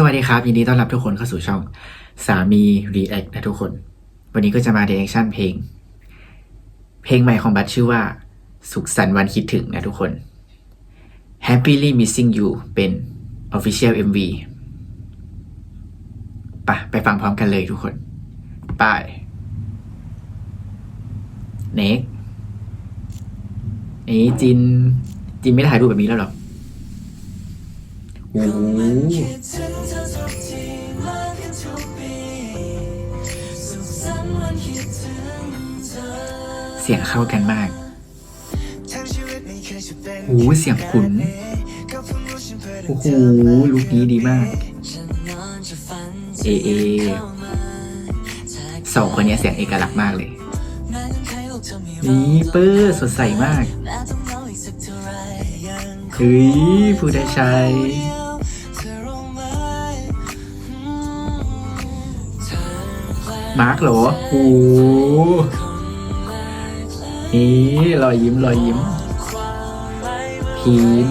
สวัสดีครับ ยินดีต้อนรับทุกคนเข้าสู่ช่องสามี React นะทุกคน วันนี้ก็จะมา reaction เพลง เพลงใหม่ของบัตชื่อว่า สุขสันต์วันคิดถึงนะทุกคน Happily Missing You เป็น Official MV ไปไปฟังพร้อมกันเลยทุกคน ไปเน็กนี่จิน จินไม่ถ่ายรูปแบบนี้แล้วหรอ โอ้โหเสียงเข้ากันมากโอ้โหเสียงขุน โอ้โหลุคนี้ดีมาก เอเอสองคนนี้เสียงเอกลักษณ์มากเลย นี่เปอร์สดใสมาก เฮ้ยผู้ได้ใช้มาร์กเหรอโอ้โหนี่รอยยิ้มรอยยิ้มพีม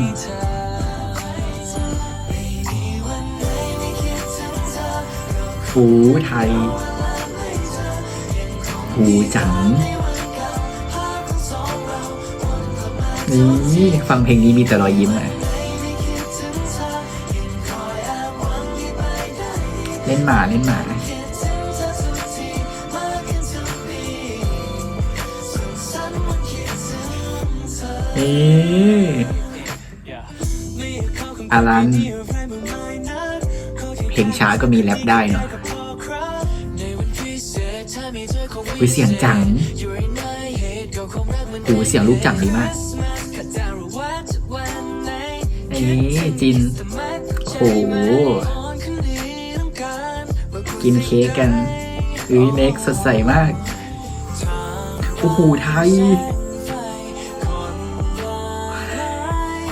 ฟูไทยหูจัง นี่ฟังเพลงนี้มีแต่รอยยิ้มอะเล่นหมาเล่นหมานี่อารันเพลงช้าก็มีแรปได้เนาะวิเสียงจังโอ้เสียงลูกจังดีมาก นี้จิน โอ้โห กินเค้กกันเฮ้ยเน็กสดใสมาก โอ้โหไทย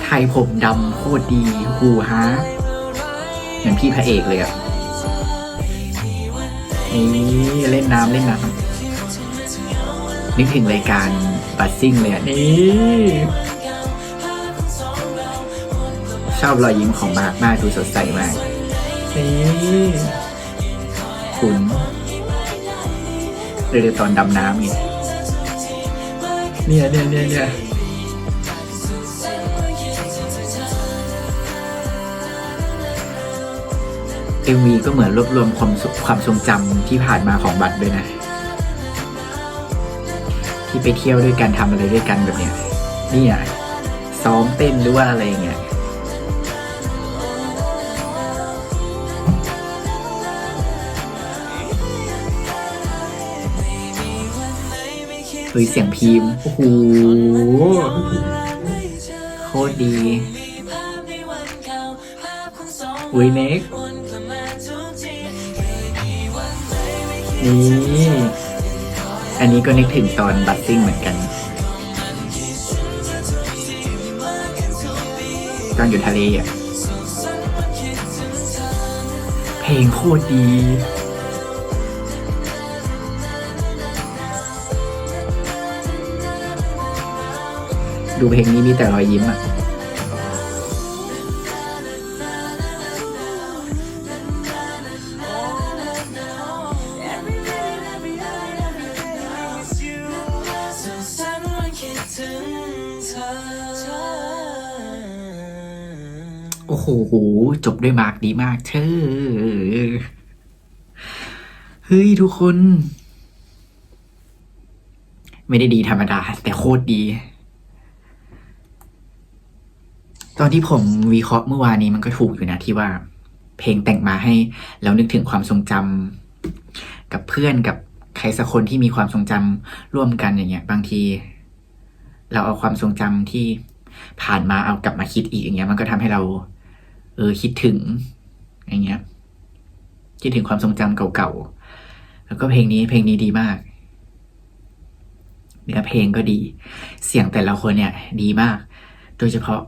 ไทยผมดำโคตรดีหูฮะเหมือนพี่พระเอกเลยอะนี่เล่นน้ำเล่นน้ำนึกถึงรายการบัสซิ่งเลยอะนี่ ชอบรอยยิ้มของมาร์กมากดูสดใสมาก นี่ขุนเรือตอนดำน้ำไงเนี่ยเนี่ยเนี่ยเนี่ยเอ็มวีก็เหมือนรวบรวมความสุขความทรงจำที่ผ่านมาของบัตรด้วยนะ ที่ไปเที่ยวด้วยกันทำอะไรด้วยกันแบบเนี้ยเนี่ยซ้อมเต้นหรือว่าอะไรเงี้ย เฮ้ยเสียงพีมพ์โอ้โหโคตรดีอุ้ยเน็กนี่อันนี้ก็นึกถึงตอนบัสซิ่งเหมือนกัน ตอนอยู่ทะเลอะ เพลงโคตรดี ดูเพลงนี้มีแต่รอยยิ้มอะโอ้โห จบด้วยมาร์กดีมากเธอ เฮ้ย ทุกคน ไม่ได้ดีธรรมดา แต่โคตรดี ตอนที่ผมวิเคราะห์เมื่อวานนี้มันก็ถูกอยู่นะที่ว่า เพลงแต่งมาให้แล้วนึกถึงความทรงจำกับเพื่อนกับใครสักคนที่มีความทรงจำร่วมกันอย่างเงี้ย บางที เราเอาความทรงจำที่ผ่านมาเอากลับมาคิดอีกอย่างเงี้ย มันก็ทำให้เรา เออคิดถึง อย่างเงี้ยคิดถึงความทรงจำเก่าๆแล้วก็เพลงนี้เพลงนี้ดีมากเนื้อเพลงก็ดี เสียงแต่ละคนเนี่ย ดีมาก โดยเฉพาะ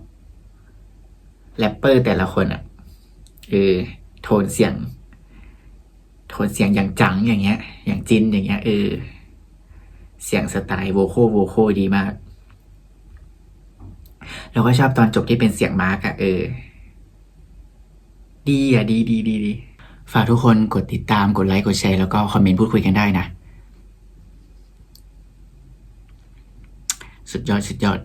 แรปเปอร์แต่ละคนอะเออโทนเสียง โทนเสียงอย่างจังอย่างเงี้ย อย่างจินอย่างเงี้ยเออเสียงสไตล์โวโคโวโคดีมากแล้วก็ชอบตอนจบที่เป็นเสียงมาร์กอะเออ ดีอะดีดีดีดีฝากทุกคนกดติดตามกดไลค์กดแชร์แล้วก็คอมเมนต์พูดคุยกันได้นะ สุดยอด สุดยอด